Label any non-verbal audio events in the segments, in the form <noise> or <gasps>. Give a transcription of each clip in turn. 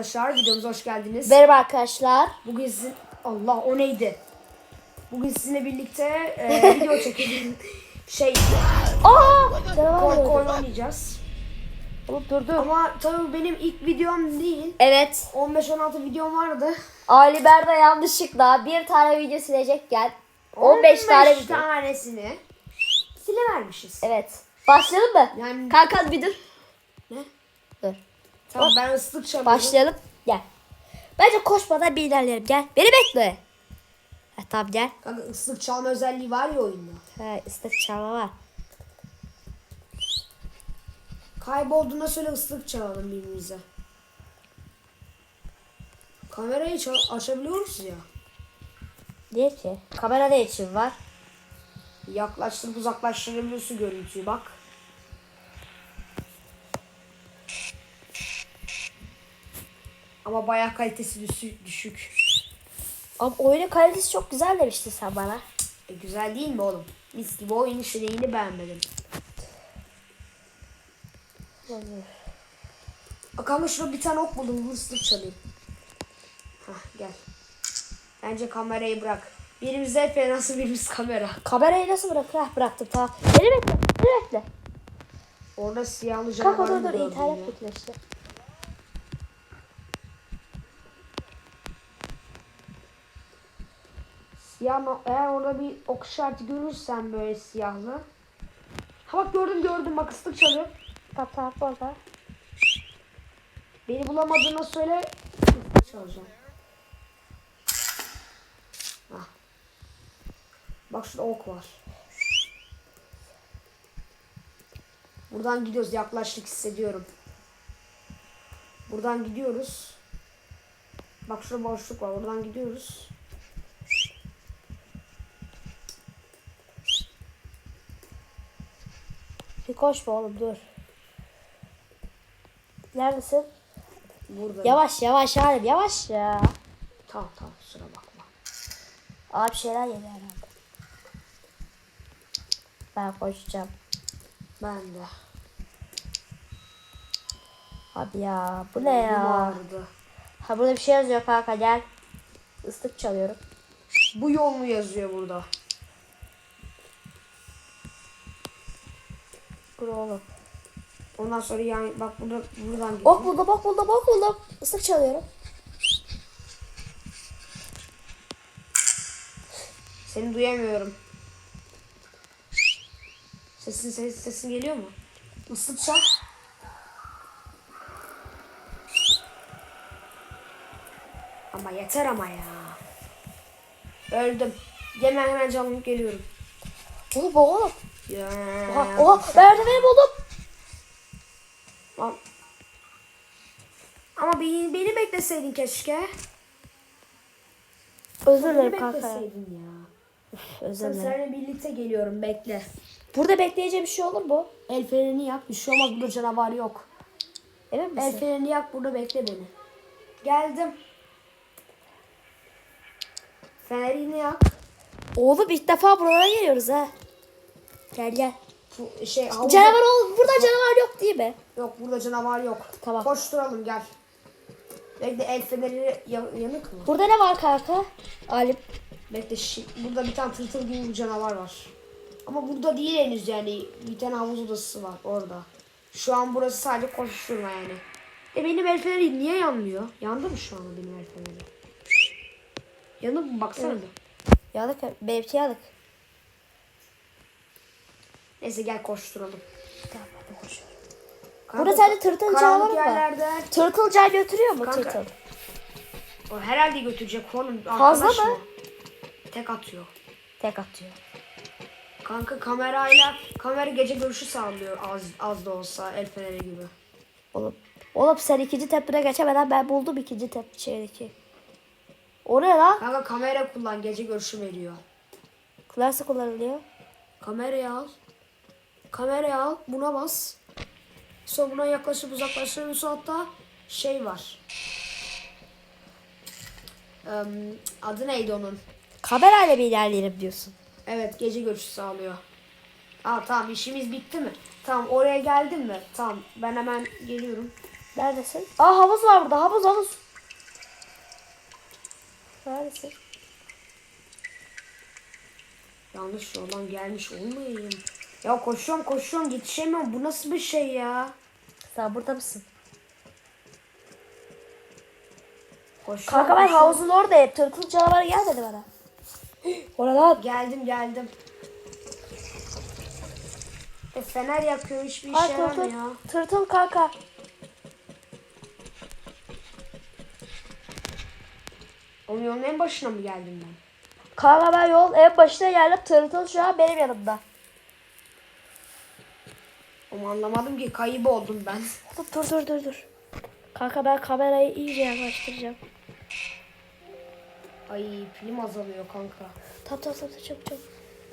arkadaşlar videomuza hoş geldiniz. Merhaba arkadaşlar. Bugün sizin Allah o neydi? Bugün sizinle birlikte e, <laughs> video çekelim. Şey Aa! Korku oyunu oynayacağız. Oğlum dur dur. Ama tabii benim ilk videom değil. Evet. 15-16 videom vardı. Ali Berda yanlışlıkla bir tane video silecekken 15 tane video. tanesini silivermişiz. Evet. Başlayalım mı? Yani Kanka bir dur. ne? Dur. Tamam ben ıslık çalıyorum. Başlayalım. Gel. Bence koşmadan bir ilerleyelim. Gel. Beni bekle. Ha, tamam gel. Kanka ıslık çalma özelliği var ya oyunda. Ha, ıslık çalma var. Kaybolduğunda söyle ıslık çalalım birbirimize. Kamerayı açabiliyoruz ya. Niye ki? Kamera ne için var? Yaklaştırıp uzaklaştırabiliyorsun görüntüyü bak. Ama bayağı kalitesi düşük. Ama oyunun kalitesi çok güzel demiştin sen bana. E, güzel değil mi oğlum? Mis gibi oyun işte neyini beğenmedim. Bak ama şurada bir tane ok buldum. Bu ıslık çalayım. Hah gel. Bence kamerayı bırak. Birimiz hep nasıl birimiz kamera. Kamerayı nasıl bırak? Heh, bıraktım tamam. Beni bekle. Beni bekle. Orada siyahlı canavar dur mı dur gördün internet bekle işte. Siyah no- eğer orada bir ok işareti görürsen böyle siyahlı. Ha bak gördüm gördüm bak ıslık çalıyor. Tamam orada. Beni bulamadığına söyle. çalacağım. Hah. Bak şurada ok var. Buradan gidiyoruz. Yaklaştık hissediyorum. Buradan gidiyoruz. Bak şurada boşluk var. Oradan gidiyoruz. Koşma oğlum dur. Neredesin? Burada. Yavaş yavaş Halim yavaş ya. Tamam tamam kusura bakma. Abi şeyler yedi herhalde. Ben koşacağım. Ben de. Abi ya bu ne ya? ağrıdı. Ha burada bir şey yazıyor kanka gel. Islık çalıyorum. Bu yol mu yazıyor burada? Dur oğlum. Ondan sonra yani bak burada buradan gidiyor. Ok buldum ok buldum ok buldum. Islık çalıyorum. Seni duyamıyorum. Sesin ses, sesin geliyor mu? Islık çal. Ama yeter ama ya. Öldüm. Hemen hemen canlanıp geliyorum. Oğlum oğlum. Ya. Oha, oha merdiveni buldum. Lan. Ama beni, beni bekleseydin keşke. Özür dilerim kanka. ya. Özür Sen dilerim. seninle birlikte geliyorum bekle. Burada bekleyeceğim bir şey olur mu? El fenerini yak. Bir şey olmaz burada canavar yok. Emin El misin? fenerini yak burada bekle beni. Geldim. Fenerini yak. Oğlum ilk defa buralara geliyoruz ha. Gel gel. Bu şey havuz- Canavar ol. Burada canavar yok değil mi? Yok burada canavar yok. Tamam. Koşturalım gel. Bekle el feneri ya- yanık mı? Burada ne var kanka? Alim. Bekle şi- burada bir tane tırtıl gibi bir canavar var. Ama burada değil henüz yani. Bir tane havuz odası var orada. Şu an burası sadece koşturma yani. E benim el feneri niye yanmıyor? Yandı mı şu anda benim el feneri? Yanık mı? Baksana Evet. Yanık. Benimki yanık. Neyse gel koşturalım. Tamam ben de koşuyorum. Kanka, Burada sadece tırtıl canavarı mı var? yerlerde Tırtıl can götürüyor mu Kanka, tırtıl? o herhalde götürecek oğlum. Fazla Arkadaş mı? Tek atıyor. Tek atıyor. Kanka kamerayla kamera gece görüşü sağlıyor az az da olsa el feneri gibi. Oğlum. Oğlum sen ikinci tepkine geçemeden ben buldum ikinci tep şeydeki. O ne lan? Kanka kamera kullan gece görüşü veriyor. Nasıl kullanılıyor? Kamerayı al. Kamerayı al. Buna bas. Sonra buna yaklaşıp uzaklaştırıyorsun hatta şey var. Em, adı neydi onun? Kamerayla bir ilerleyelim diyorsun. Evet gece görüşü sağlıyor. Aa tamam işimiz bitti mi? Tamam oraya geldim mi? Tamam ben hemen geliyorum. Neredesin? Aa havuz var burada. Havuz havuz. Neredesin? Yanlış yoldan gelmiş olmayayım. Ya koşuyorum koşuyorum yetişemiyorum. Bu nasıl bir şey ya? Sen burada mısın? Koşuyorum, Kanka ben koşuyorum. havuzun oradayım. Tırtıl canavarı gelmedi bana. <gasps> Oradan. Geldim geldim. E, fener yakıyor hiçbir Ay işe tırtıl. yaramıyor. Tırtıl kanka. Onun yolun en başına mı geldim ben? Kanka ben yol en başına geldim. Tırtıl şu an benim yanımda. Ama anlamadım ki kayıp oldum ben. Dur dur dur dur. dur. Kanka ben kamerayı iyice yaklaştıracağım. Ay film azalıyor kanka. Tamam tamam tamam çabuk çabuk.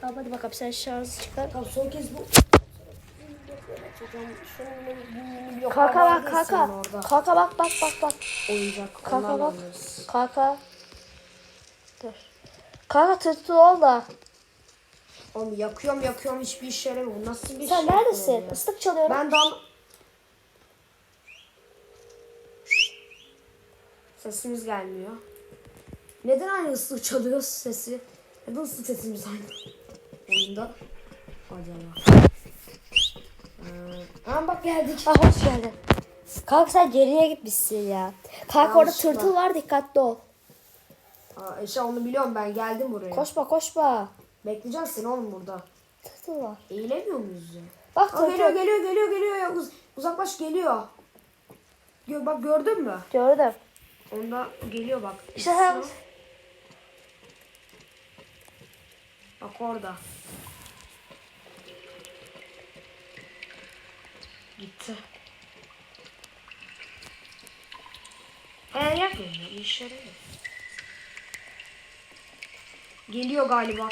Tamam hadi bakalım sen şarjı çıkar. Tamam son kez bu. Kanka bak kanka. Orada. Kanka bak bak bak bak. Oyuncak. Ondan bak. Kanka. Dur. Kanka tırtıl ol da. Oğlum yakıyorum yakıyorum hiçbir işe yaramıyor. Bu nasıl bir Sen şey? neredesin? ya? Islık çalıyorum. Ben dal... Sesimiz gelmiyor. Neden aynı ıslık çalıyor sesi? Neden ıslık sesimiz aynı? Oyunda. Acaba. Ee, ama bak geldik. Ah hoş geldin. Kanka sen geriye gitmişsin ya. Kanka orada Yanlışlıkla. tırtıl var dikkatli ol. Aa, işte onu biliyorum ben geldim buraya. Koşma koşma. Bekleyeceğiz seni oğlum burada. Tırtıl var. Eğilemiyor muyuz ya? Bak Aa, geliyor geliyor geliyor geliyor ya. Uz- uzaklaş geliyor. Gö- bak gördün mü? Gördüm. Onda geliyor bak. İşte sen-. Bak orada. Gitti. He yapmıyor ya. Bir işe yaramıyor. Geliyor galiba.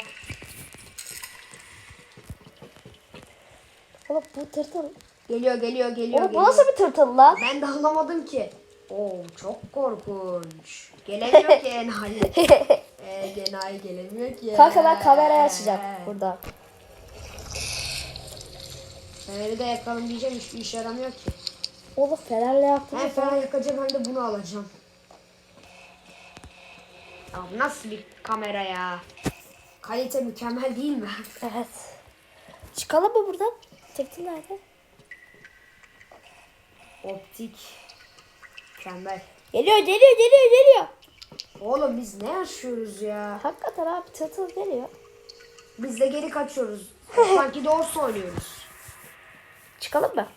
Oğlum bu tırtıl. Geliyor geliyor geliyor. Oğlum bu geliyor. nasıl bir tırtıl lan? Ben de anlamadım ki. Oo çok korkunç. Gelemiyor <laughs> ki enayi. Eee <laughs> enayi gelemiyor ki. Kanka ben kamerayı açacağım burada. Feneri de yakalım diyeceğim hiçbir işe yaramıyor ki. Oğlum fenerle yaptım. Hem fener yakacağım hem de bunu alacağım. Ya nasıl bir kamera ya? Kalite mükemmel değil mi? Evet. Çıkalım mı buradan? Tırtıl nerede? Optik. Mükemmel. Geliyor geliyor geliyor geliyor. Oğlum biz ne yaşıyoruz ya? Hakikaten abi tırtıl geliyor. Biz de geri kaçıyoruz. <laughs> Sanki doğrusu oynuyoruz. Çıkalım mı?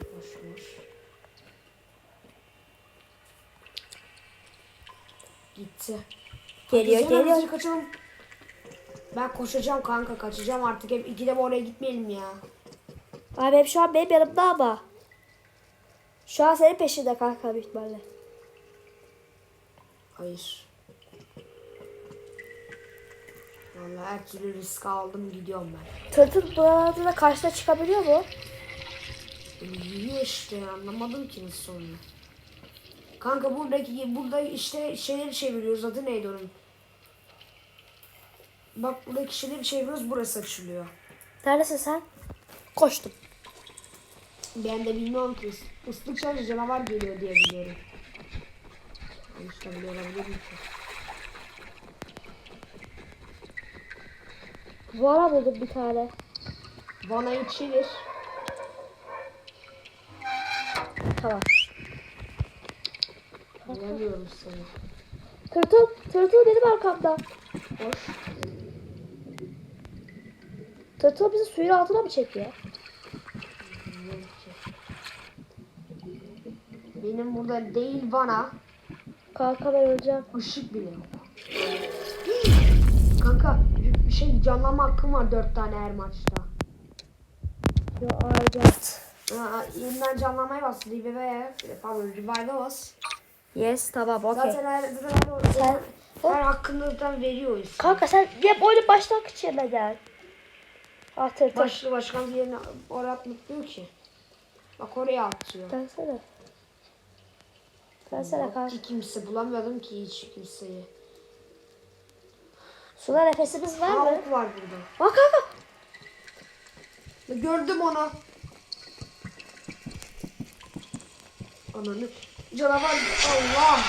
Boş boş. Gitti. Geliyor Biz geliyor. kaçalım. Ben koşacağım kanka kaçacağım artık. Hep ikide oraya gitmeyelim ya. Abi hep şu an benim yanımda ama. Şu an senin peşinde kanka büyük ihtimalle. Hayır. Vallahi her türlü risk aldım gidiyorum ben. Tırtıl dolandığında karşına çıkabiliyor mu? Yürüyor işte anlamadım ki nasıl oluyor. Kanka buradaki burada işte şeyleri çeviriyoruz adı neydi onun? Bak buradaki şeyleri çeviriyoruz burası açılıyor. Neredesin sen? Koştum. Ben de bilmiyorum ki. Islık çalınca canavar geliyor diye biliyorum. Yanlış da biliyor olabilirim ki. Vara buldum bir tane. Vanayı çevir. Tamam. Bulamıyorum seni. Tırtıl, tırtıl benim arkamda. Hoş. Tırtıl bizi suyun altına mı çekiyor? Benim burada değil bana Kanka ben öleceğim. ışık bile yok. Kanka bir şey canlanma hakkım var dört tane her maçta. Yo. Aa, yeniden canlanmaya bas. Revive'e pardon revive'e bas. Yes tamam okey. Zaten her, zaten her, Sen- her hakkında zaten veriyoruz. Kanka sen hep oyunun başlangıç yerine gel. Tırtıl. Başlı başkan yerine oraya atmıyor ki. Bak oraya atıyor. Dönsene. Dönsene Yok kanka. ki kimse bulamıyordum ki hiç kimseyi. Suda nefesimiz var Aa mı? ok var burada. Bak kanka. Gördüm onu. Ananı. Canavar. Allah.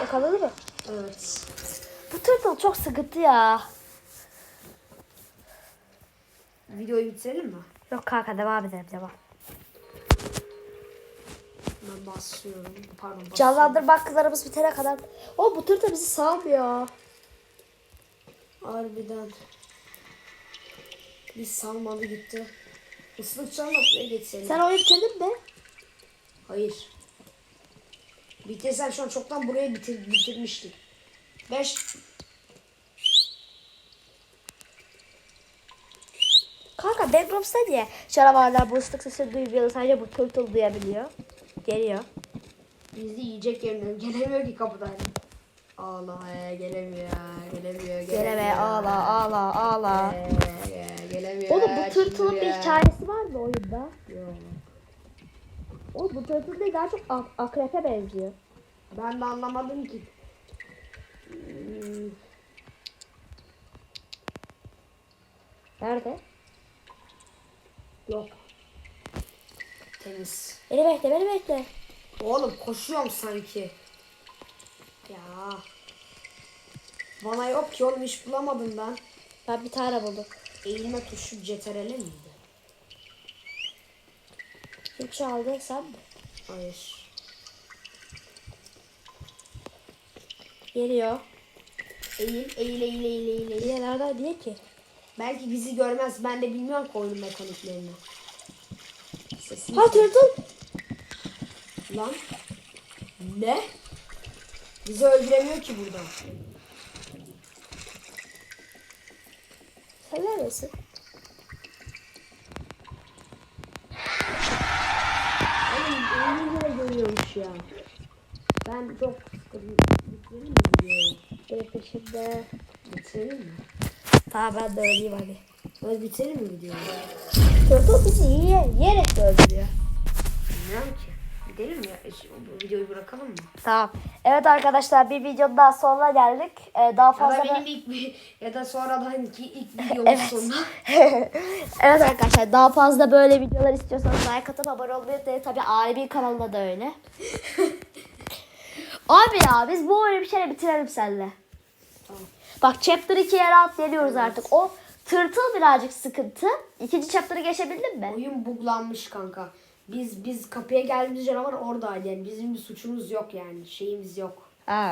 Yakaladı mı? Evet. Bu turtle çok sıkıntı ya. Videoyu bitirelim mi? Yok kanka devam edelim devam. Ben basıyorum. Pardon basıyorum. Canlandırma hakkılarımız bitene kadar. O bu turtle bizi salmıyor. Harbiden. Bir salmadı gitti. Islık çalma buraya geçseydim. Sen oyunu bitirdin mi? Hayır. Bitirsen şu an çoktan buraya bitir, bitirmiştik. 5 Niye canavarlar bu ıslık sesini duymuyor sadece bu turtle duyabiliyor. Geliyor. bizi yiyecek yerine gelemiyor ki kapıdan. Ya gelemiyor gelemiyor gelemiyor. Geleme ağla ağla ağla. Ee, gelemiyor. Oğlum bu tırtılın bir hikayesi var mı oyunda? Yok. Oğlum bu tırtıl değil daha çok ak- akrepe benziyor. Ben de anlamadım ki. Hmm, Nerede? Yok. Temiz. Beni bekle beni bekle. Oğlum koşuyorum sanki. Ya. Bana yok ki oğlum hiç bulamadım ben. Ben bir tane buldum. Eğilme tuşu CTRL miydi? Kim çaldı sen mi? Hayır. Geliyor. Eğil, eğil, eğil, eğil, eğil, eğil. Nereden niye ki? Belki bizi görmez. Ben de bilmiyorum ki oyunun mekaniklerini. Sesini Ha tırtıl. Lan. Ne? Bizi öldüremiyor ki burada. Sen neredesin? Oğlum oyunu görüyormuş ya. Ben çok sıkıldım. Bitirelim mi? Benim peşimde. Bitirelim mi? Tamam ben de öleyim hadi. Hadi bitirelim mi videoyu? Tırtıl bizi yiye, yiyerek de öldürüyor. Bilmiyorum ki. Gidelim ya? Bu videoyu bırakalım mı? Tamam. Evet arkadaşlar bir videonun daha sonuna geldik. Ee, daha Ya fazla da da... benim ilk bir- ya da sonradan ki ilk <laughs> videomuz Evet. sonuna. <laughs> evet arkadaşlar daha fazla böyle videolar istiyorsanız like atıp abone olmayı unutmayın. Tabii Alemin kanalında da öyle. <laughs> Abi ya biz bu oyunu bir kere bitirelim seninle. Bak chapter 2'ye rahat geliyoruz artık. O tırtıl birazcık sıkıntı. İkinci chapter'ı geçebildin mi? Oyun buglanmış kanka. Biz biz kapıya geldiğimiz canavar oradaydı yani. Bizim bir suçumuz yok yani. Şeyimiz yok. Ha.